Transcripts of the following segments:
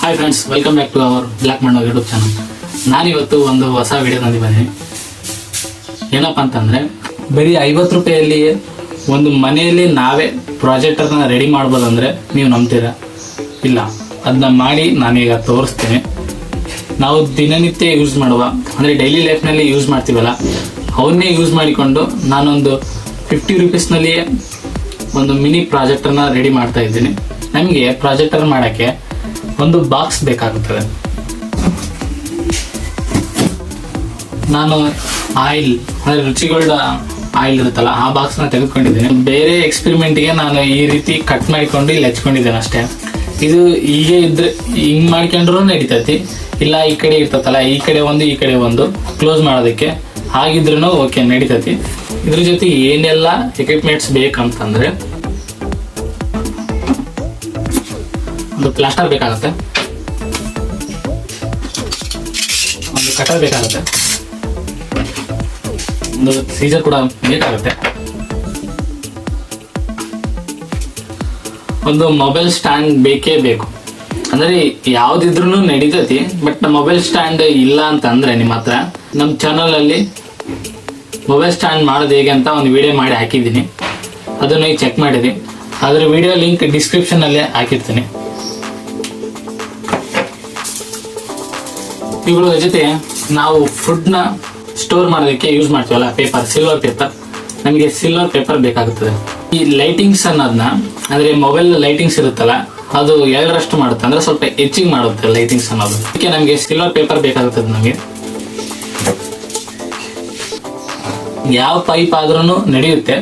Hi friends welcome back to our black ಮಣ್ಣು YouTube channel ನಾನಿವತ್ತು ಒಂದು ಹೊಸ ವಿಡಿಯೋ ಬಂದಿದ್ದೀನಿ. ಏನಪ್ಪ ಅಂತಂದರೆ, ಬರೀ ಐವತ್ತು ರೂಪಾಯಲ್ಲಿ ಒಂದು ಮನೆಯಲ್ಲಿ ನಾವೇ ಪ್ರಾಜೆಕ್ಟರ್ನ ರೆಡಿ ಮಾಡ್ಬೋದಂದ್ರೆ ನೀವು ನಂಬ್ತೀರಾ? ಇಲ್ಲ ಅದನ್ನ ಮಾಡಿ ನಾನೀಗ ತೋರಿಸ್ತೀನಿ. ನಾವು ದಿನನಿತ್ಯ ಯೂಸ್ ಮಾಡುವ, ಅಂದರೆ ಡೈಲಿ ಲೈಫ್ನಲ್ಲಿ ಯೂಸ್ ಮಾಡ್ತೀವಲ್ಲ, ಅವನ್ನೇ ಯೂಸ್ ಮಾಡಿಕೊಂಡು ನಾನೊಂದು ಫಿಫ್ಟಿ ರುಪೀಸ್ನಲ್ಲಿಯೇ ಒಂದು ಮಿನಿ ಪ್ರಾಜೆಕ್ಟರ್ನ ರೆಡಿ ಮಾಡ್ತಾ ಇದ್ದೀನಿ. ನಮಗೆ ಪ್ರಾಜೆಕ್ಟರ್ ಮಾಡೋಕ್ಕೆ ಒಂದು ಬಾಕ್ಸ್ ಬೇಕಾಗುತ್ತದೆ. ನಾನು ಆಯಿಲ್, ಅಂದರೆ ರುಚಿಗೊಳ್ಳ ಆಯಿಲ್ ಇರುತ್ತಲ್ಲ, ಆ ಬಾಕ್ಸ್ನ ತೆಗೆದುಕೊಂಡಿದ್ದೇನೆ. ಬೇರೆ ಎಕ್ಸ್ಪೆರಿಮೆಂಟ್ಗೆ ನಾನು ಈ ರೀತಿ ಕಟ್ ಮಾಡಿಕೊಂಡು ಇಲ್ಲಿ ಹಚ್ಕೊಂಡಿದ್ದೇನೆ ಅಷ್ಟೇ. ಇದು ಹೀಗೆ ಇದ್ರೆ, ಹಿಂಗ್ ಮಾಡ್ಕೊಂಡ್ರು ನಡೀತೈತಿ. ಇಲ್ಲ, ಈ ಕಡೆ ಇರ್ತತಲ್ಲ, ಈ ಕಡೆ ಒಂದು, ಈ ಕಡೆ ಒಂದು. ಕ್ಲೋಸ್ ಮಾಡೋದಕ್ಕೆ ಹಾಗಿದ್ರೂ ಓಕೆ ನಡೀತೈತಿ. ಇದ್ರ ಜೊತೆ ಏನೆಲ್ಲ ಎಕ್ವಿಪ್ಮೆಂಟ್ಸ್ ಬೇಕಂತಂದ್ರೆ ಒಂದು ಪ್ಲಾಸ್ಟರ್ ಬೇಕಾಗುತ್ತೆ. ಒಂದು ಕಟರ್ ಬೇಕಾಗುತ್ತೆ. ಒಂದು ಸೀಜರ್ ಕೂಡ ಬೇಕಾಗುತ್ತೆ. ಒಂದು ಮೊಬೈಲ್ ಸ್ಟ್ಯಾಂಡ್ ಬೇಕೇ ಬೇಕು. ಅಂದರೆ ಯಾವ್ದಿದ್ರು ನಡೀತೈತಿ ಬಟ್ ಮೊಬೈಲ್ ಸ್ಟ್ಯಾಂಡ್ ಇಲ್ಲ ಅಂತಂದ್ರೆ ನಿಮ್ಮ ಹತ್ರ ನಮ್ಮ ಚಾನಲಲ್ಲಿ ಮೊಬೈಲ್ ಸ್ಟ್ಯಾಂಡ್ ಮಾಡೋದು ಹೇಗೆ ಅಂತ ಒಂದು ವಿಡಿಯೋ ಮಾಡಿ ಹಾಕಿದ್ದೀನಿ. ಅದನ್ನ ಚೆಕ್ ಮಾಡಿದೆ ಅದರ ವಿಡಿಯೋ ಲಿಂಕ್ ಡಿಸ್ಕ್ರಿಪ್ಷನ್ ಅಲ್ಲಿ ಹಾಕಿರ್ತೀನಿ. ಇವುಗಳ ಜೊತೆ ನಾವು ಫುಡ್ನ ಸ್ಟೋರ್ ಮಾಡೋದಕ್ಕೆ ಯೂಸ್ ಮಾಡ್ತೀವಲ್ಲ? ಪೇಪರ್ ಸಿಲ್ವರ್ ಪೇಪರ್ ನಮಗೆ ಸಿಲ್ವರ್ ಪೇಪರ್ ಬೇಕಾಗುತ್ತದೆ ಈ ಲೈಟಿಂಗ್ಸ್ ಅನ್ನೋದನ್ನ ಅಂದರೆ ಮೊಬೈಲ್ ಲೈಟಿಂಗ್ಸ್ ಇರುತ್ತಲ್ಲ, ಅದು ಎರಡರಷ್ಟು ಮಾಡುತ್ತೆ. ಅಂದರೆ ಸ್ವಲ್ಪ ಹೆಚ್ಚಿಗೆ ಮಾಡುತ್ತೆ ಲೈಟಿಂಗ್ಸ್ ಅನ್ನೋದು. ಅದಕ್ಕೆ ನಮಗೆ ಸಿಲ್ವರ್ ಪೇಪರ್ ಬೇಕಾಗುತ್ತದೆ ನಮಗೆ. ಯಾವ ಪೈಪ್ ಆದ್ರೂ ನಡೆಯುತ್ತೆ.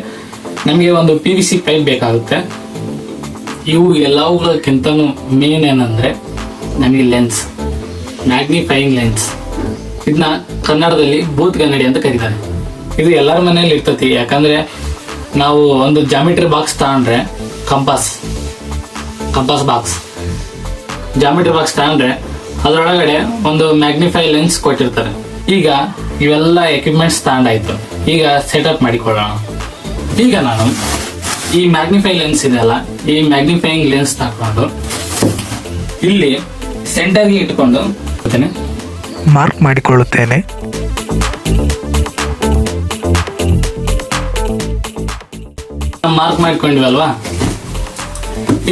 ನಮಗೆ ಒಂದು ಪಿ ವಿ ಸಿ ಪೈಪ್ ಬೇಕಾಗುತ್ತೆ. ಇವು ಎಲ್ಲವುಗಳಕ್ಕಿಂತನೂ ಮೇನ್ ಏನಂದ್ರೆ, ನಮಗೆ ಲೆನ್ಸ್ ಮ್ಯಾಗ್ನಿಫೈಯಿಂಗ್ ಲೆನ್ಸ್ ಇದನ್ನ ಕನ್ನಡದಲ್ಲಿ ಬೂತ್ ಕನ್ನಡಿ ಅಂತ ಕರೀತಾರೆ. ಇದು ಎಲ್ಲರ ಮನೆಯಲ್ಲಿ ಇರ್ತತಿ, ಯಾಕಂದ್ರೆ ನಾವು ಒಂದು ಜಾಮಿಟ್ರಿ ಬಾಕ್ಸ್ ತಗೊಂಡ್ರೆ compass compass box geometry box ತಗೊಂಡ್ರೆ ಅದರೊಳಗಡೆ ಒಂದು ಮ್ಯಾಗ್ನಿಫೈ ಲೆನ್ಸ್ ಕೊಟ್ಟಿರ್ತಾರೆ. ಈಗ ಇವೆಲ್ಲ ಎಕ್ವಿಪ್ಮೆಂಟ್ಸ್ ತಗೊಂಡಾಯ್ತು. ಈಗ ಸೆಟಪ್ ಮಾಡಿಕೊಳ್ಳೋಣ. ಈಗ ನಾನು ಈ ಮ್ಯಾಗ್ನಿಫೈ ಲೆನ್ಸ್ ಇದೆಯಲ್ಲ ಈ ಮ್ಯಾಗ್ನಿಫೈಯಿಂಗ್ ಲೆನ್ಸ್ ತಗೊಂಡು ಇಲ್ಲಿ ಸೆಂಟರ್ಗೆ ಇಟ್ಕೊಂಡು ಹೋಗ್ತೇನೆ ಮಾರ್ಕ್ ಮಾಡಿಕೊಳ್ಳುತ್ತೇನೆ. ಮಾರ್ಕ್ ಮಾಡಿಕೊಂಡಿವಲ್ವಾ?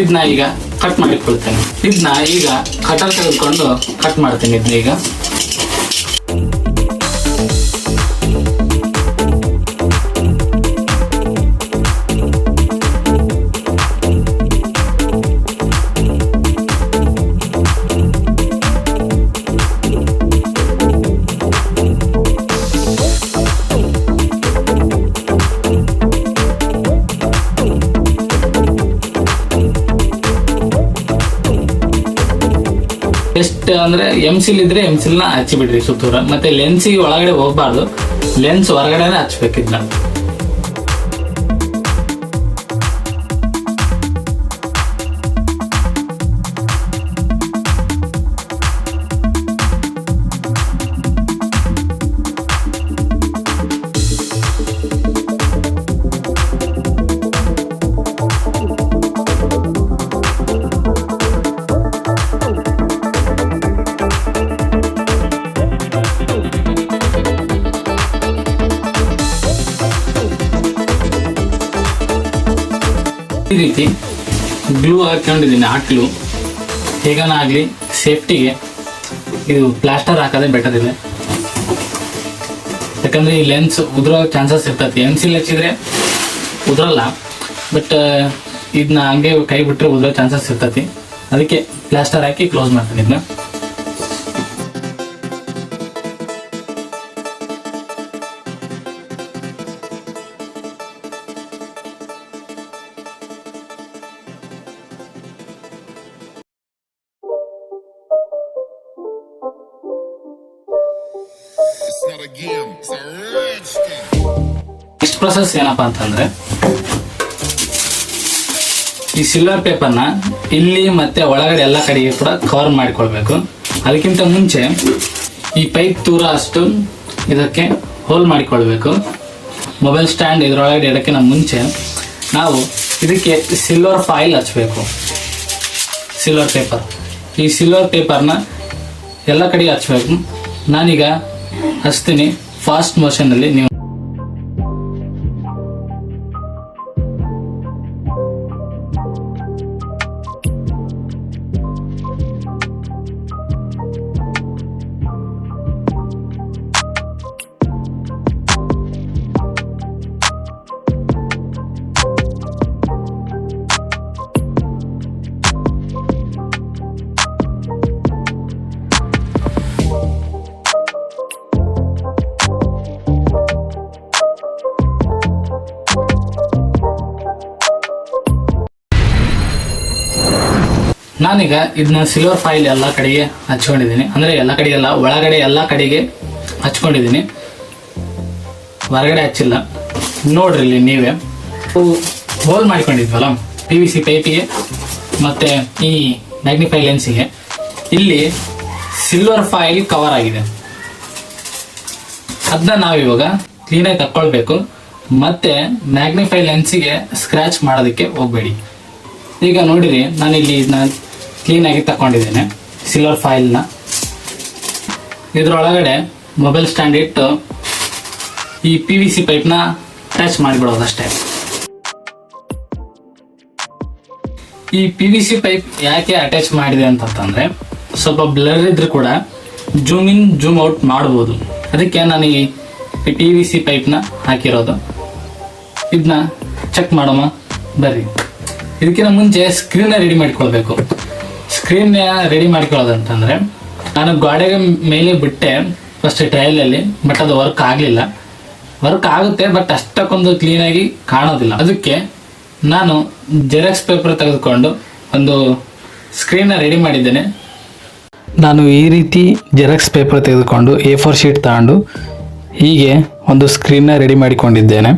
ಇದನ್ನ ಈಗ ಕಟ್ ಮಾಡಿಕೊಳ್ತೇನೆ. ಇದನ್ನ ಈಗ ಕಟರ್ ತೆಗೆದುಕೊಂಡು ಕಟ್ ಮಾಡ್ತೇನೆ ಇದನ್ನ ಈಗ. ಎಷ್ಟು ಅಂದ್ರೆ ಎಂ ಸಿಲ್ ಇದ್ರೆ ಎಂ ಸಿಲ್ನ ಹಚ್ಚಿ ಬಿಡ್ರಿ ಸುತ್ತೂರ. ಮತ್ತೆ ಲೆನ್ಸಿಗೆ ಒಳಗಡೆ ಹೋಗ್ಬಾರ್ದು. ಲೆನ್ಸ್ ಹೊರಗಡೆನೆ ಹಚ್ಬೇಕಿದ್ನ. ಈ ರೀತಿ ಗ್ಲೂ ಹಾಕೊಂಡಿದ್ದೀನಿ ಆ ಗ್ಲೂ ಆಗಲಿ ಸೇಫ್ಟಿಗೆ ಇದು ಪ್ಲಾಸ್ಟರ್ ಹಾಕೋದೇ ಬೆಟರ್ ಇದೆ. ಯಾಕಂದ್ರೆ ಈ ಲೆನ್ಸ್ ಉದುರೋ ಚಾನ್ಸಸ್ ಇರ್ತೈತಿ. ಎಂ ಸಿಲ್ ಹಚ್ಚಿದ್ರೆ ಉದುರಲ್ಲ ಬಟ್ ಇದನ್ನ ಹಂಗೆ ಕೈ ಬಿಟ್ಟರೆ ಉದುರೋ ಚಾನ್ಸಸ್ ಇರ್ತೈತಿ. ಅದಕ್ಕೆ ಪ್ಲಾಸ್ಟರ್ ಹಾಕಿ ಕ್ಲೋಸ್ ಮಾಡ್ತೀನಿ ಇದನ್ನ. ನೆಕ್ಸ್ಟ್ ಪ್ರೊಸೆಸ್ ಏನಪ್ಪಾ ಅಂತಂದ್ರೆ, ಈ ಸಿಲ್ವರ್ ಪೇಪರ್ನ ಇಲ್ಲಿ ಮತ್ತೆ ಒಳಗಡೆ ಎಲ್ಲ ಕಡೆಗೆ ಕೂಡ ಕವರ್ ಮಾಡಿಕೊಳ್ಬೇಕು. ಅದಕ್ಕಿಂತ ಮುಂಚೆ ಈ ಪೈಪ್ ದೂರ ಅಷ್ಟು ಇದಕ್ಕೆ ಹೋಲ್ ಮಾಡಿಕೊಳ್ಬೇಕು. ಮೊಬೈಲ್ ಸ್ಟ್ಯಾಂಡ್ ಇದರೊಳಗಡೆ ಇಡೋಕ್ಕಿಂತ ಮುಂಚೆ ನಾವು ಇದಕ್ಕೆ ಸಿಲ್ವರ್ ಫಾಯಿಲ್ ಹಚ್ಚಬೇಕು ಸಿಲ್ವರ್ ಪೇಪರ್ ಈ ಸಿಲ್ವರ್ ಪೇಪರ್ನ ಎಲ್ಲ ಕಡೆ ಹಚ್ಬೇಕು. ನಾನೀಗ ಹಚ್ತೀನಿ. ಫಾಸ್ಟ್ ಮೋಷನಲ್ಲಿ ನೀವು ನಾನೀಗ ಇದನ್ನ ಸಿಲ್ವರ್ ಫೈಲ್ ಎಲ್ಲ ಕಡೆಗೆ ಹಚ್ಕೊಂಡಿದ್ದೀನಿ. ಅಂದ್ರೆ ಎಲ್ಲ ಕಡೆ ಎಲ್ಲ ಒಳಗಡೆ ಎಲ್ಲ ಕಡೆಗೆ ಹಚ್ಕೊಂಡಿದ್ದೀನಿ. ಹೊರಗಡೆ ಹಚ್ಚಿಲ್ಲ. ನೋಡ್ರಿ ಇಲ್ಲಿ ನೀವೇ. ಹೋಲ್ ಮಾಡ್ಕೊಂಡಿದ್ವಲ್ಲ ಪಿ ವಿ ಸಿ ಪೈಪಿಗೆ ಮತ್ತೆ ಈ ಮ್ಯಾಗ್ನಿಫೈ ಲೆನ್ಸಿಗೆ ಇಲ್ಲಿ ಸಿಲ್ವರ್ ಫೈಲ್ ಕವರ್ ಆಗಿದೆ. ಅದನ್ನ ನಾವಿವಾಗ ಕ್ಲೀನಾಗಿ ತಕ್ಕೊಳ್ಬೇಕು. ಮತ್ತೆ ಮ್ಯಾಗ್ನಿಫೈ ಲೆನ್ಸಿಗೆ ಸ್ಕ್ರಾಚ್ ಮಾಡೋದಕ್ಕೆ ಹೋಗ್ಬೇಡಿ. ಈಗ ನೋಡಿರಿ, ನಾನಿಲ್ಲಿ ಇದನ್ನ ಕ್ಲೀನಾಗಿ ತಗೊಂಡಿದ್ದೇನೆ ಸಿಲ್ವರ್ ಫೈಲ್ನ ಇದ್ರೊಳಗಡೆ ಮೊಬೈಲ್ ಸ್ಟ್ಯಾಂಡ್ ಇಟ್ಟು ಈ ಪಿ ವಿ ಸಿ ಪೈಪ್ನ ಅಟ್ಯಾಚ್ ಮಾಡಿಬಿಡೋದಷ್ಟೇ. ಈ ಪಿ ವಿ ಸಿ ಪೈಪ್ ಯಾಕೆ ಅಟ್ಯಾಚ್ ಮಾಡಿದೆ ಅಂತಂದ್ರೆ ಸ್ವಲ್ಪ ಬ್ಲರ್ ಇದ್ರೂ ಕೂಡ ಜೂಮ್ ಇನ್ ಜೂಮ್ ಔಟ್ ಮಾಡ್ಬೋದು. ಅದಕ್ಕೆ ನಾನು ಈ ಪಿ ವಿ ಸಿ ಪೈಪ್ನ ಹಾಕಿರೋದು. ಇದನ್ನ ಚೆಕ್ ಮಾಡೋಣ, ಬರ್ರಿ. ಇದಕ್ಕಿಂತ ಮುಂಚೆ ಸ್ಕ್ರೀನ್ ರೆಡಿ ಮಾಡ್ಕೊಳ್ಬೇಕು. ಸ್ಕ್ರೀನ್ ರೆಡಿ ಮಾಡ್ಕೊಳ್ಳೋದಂತಂದ್ರೆ ನಾನು ಗೋಡೆಗೆ ಮೇಲೆ ಬಿಟ್ಟೆ ಫಸ್ಟ್ ಟ್ರಯಲಲ್ಲಿ ಬಟ್ ಅದು ವರ್ಕ್ ಆಗಲಿಲ್ಲ. ವರ್ಕ್ ಆಗುತ್ತೆ ಬಟ್ ಅಷ್ಟಕ್ಕೊಂದು ಕ್ಲೀನಾಗಿ ಕಾಣೋದಿಲ್ಲ. ಅದಕ್ಕೆ ನಾನು ಜೆರಾಕ್ಸ್ ಪೇಪರ್ ತೆಗೆದುಕೊಂಡು ಒಂದು ಸ್ಕ್ರೀನ್ನ ರೆಡಿ ಮಾಡಿದ್ದೇನೆ. ನಾನು ಈ ರೀತಿ ಜೆರಾಕ್ಸ್ ಪೇಪರ್ ತೆಗೆದುಕೊಂಡು ಎ ಫೋರ್ ಶೀಟ್ ತಗೊಂಡು ಹೀಗೆ ಒಂದು ಸ್ಕ್ರೀನ್ನ ರೆಡಿ ಮಾಡಿಕೊಂಡಿದ್ದೇನೆ.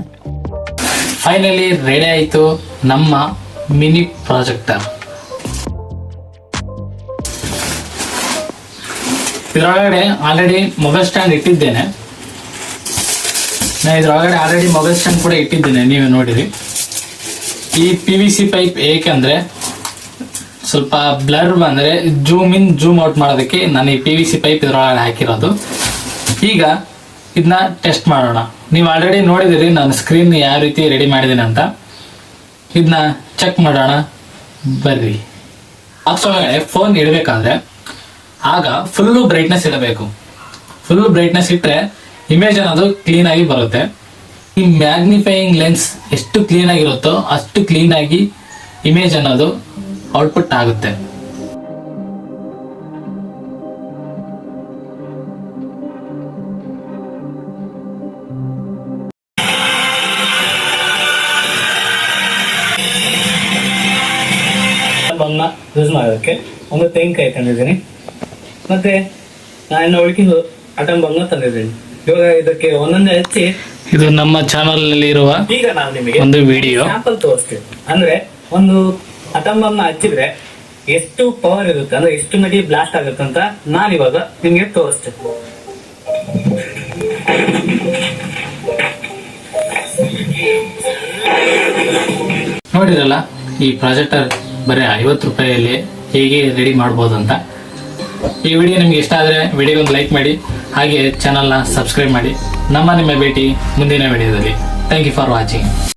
ಫೈನಲಿ ರೆಡಿ ಆಯಿತು ನಮ್ಮ ಮಿನಿ ಪ್ರಾಜೆಕ್ಟರ್ ಇದರೊಳಗಡೆ ಆಲ್ರೆಡಿ ಮೊಬೈಲ್ ಸ್ಟ್ಯಾಂಡ್ ಇಟ್ಟಿದ್ದೇನೆ. ನಾನು ಇದರೊಳಗಡೆ ಆಲ್ರೆಡಿ ಮೊಬೈಲ್ ಸ್ಟ್ಯಾಂಡ್ ಕೂಡ ಇಟ್ಟಿದ್ದೇನೆ, ನೀವು ನೋಡಿರಿ. ಈ ಪಿ ವಿ ಸಿ ಪೈಪ್ ಏಕೆಂದ್ರೆ ಸ್ವಲ್ಪ ಬ್ಲರ್ ಬಂದ್ರೆ ಜೂಮ್ ಇನ್ ಜೂಮ್ ಔಟ್ ಮಾಡೋದಕ್ಕೆ ನಾನು ಈ ಪಿ ವಿ ಸಿ ಪೈಪ್ ಇದ್ರೊಳಗಡೆ ಹಾಕಿರೋದು. ಈಗ ಇದನ್ನ ಟೆಸ್ಟ್ ಮಾಡೋಣ. ನೀವು ಆಲ್ರೆಡಿ ನೋಡಿದಿರಿ ನಾನು ಸ್ಕ್ರೀನ್ ಯಾವ ರೀತಿ ರೆಡಿ ಮಾಡಿದ್ದೀನಿ ಅಂತ. ಇದನ್ನ ಚೆಕ್ ಮಾಡೋಣ. ಬರ್ರಿ. ಅಷ್ಟೊಳಗಡೆ ಫೋನ್ ಇಡಬೇಕಾದ್ರೆ ಆಗ ಫುಲ್ಲು ಬ್ರೈಟ್ನೆಸ್ ಇಡಬೇಕು ಫುಲ್ ಬ್ರೈಟ್ನೆಸ್ ಇಟ್ಟರೆ ಇಮೇಜ್ ಅನ್ನೋದು ಕ್ಲೀನ್ ಆಗಿ ಬರುತ್ತೆ. ಈ ಮ್ಯಾಗ್ನಿಫೈಯಿಂಗ್ ಲೆನ್ಸ್ ಎಷ್ಟು ಕ್ಲೀನ್ ಆಗಿರುತ್ತೋ ಅಷ್ಟು ಕ್ಲೀನ್ ಆಗಿ ಇಮೇಜ್ ಅನ್ನೋದು ಔಟ್ಪುಟ್ ಆಗುತ್ತೆ. ಯೂಸ್ ಮಾಡೋದಕ್ಕೆ ಒಂದು ತೆಂಗಿನಕಾಯಿ ತಂದಿದ್ದೀನಿ ಮತ್ತೆ ನಾನು ಹುಡುಕಿದ್ದು ಅಟಮ್ ತಂದಿದ್ದೇನೆ. ಇವಾಗ ಇದಕ್ಕೆ ಒಂದೊಂದೇ ಹಚ್ಚಿ ಇದು ನಮ್ಮ ಚಾನಲ್ನಲ್ಲಿ ಇರುವ ಈಗ ನಾನು ನಿಮಗೆ ಒಂದು ವಿಡಿಯೋ ಸ್ಯಾಂಪಲ್ ತೋರಿಸ್ತೀನಿ. ಅಂದ್ರೆ ಒಂದು ಅಟಮ್ನ ಹಚ್ಚಿದ್ರೆ ಎಷ್ಟು ಪವರ್ ಇರುತ್ತೆ ಅಂದ್ರೆ ಎಷ್ಟು ಮಟ್ಟಿಗೆ ಬ್ಲಾಸ್ಟ್ ಆಗುತ್ತೆ ಅಂತ ನಾನು ಇವಾಗ ನಿಮ್ಗೆ ತೋರಿಸ್ತೇನೆ. ನೋಡಿರಲ್ಲ ಈ ಪ್ರಾಜೆಕ್ಟರ್ ಬರೀ ಐವತ್ತು ರೂಪಾಯಿಯಲ್ಲಿ ಹೇಗೆ ರೆಡಿ ಮಾಡ್ಬೋದಂತ ಅಂತ? ಈ ವಿಡಿಯೋ ನಿಮ್ಗೆ ಇಷ್ಟ ಆದರೆ ವಿಡಿಯೋಗೊಂದು ಲೈಕ್ ಮಾಡಿ, ಹಾಗೆ ಚಾನಲ್ನ ಸಬ್ಸ್ಕ್ರೈಬ್ ಮಾಡಿ. ನಮ್ಮ ನಿಮ್ಮ ಭೇಟಿ ಮುಂದಿನ ವಿಡಿಯೋದಲ್ಲಿ. Thank you for watching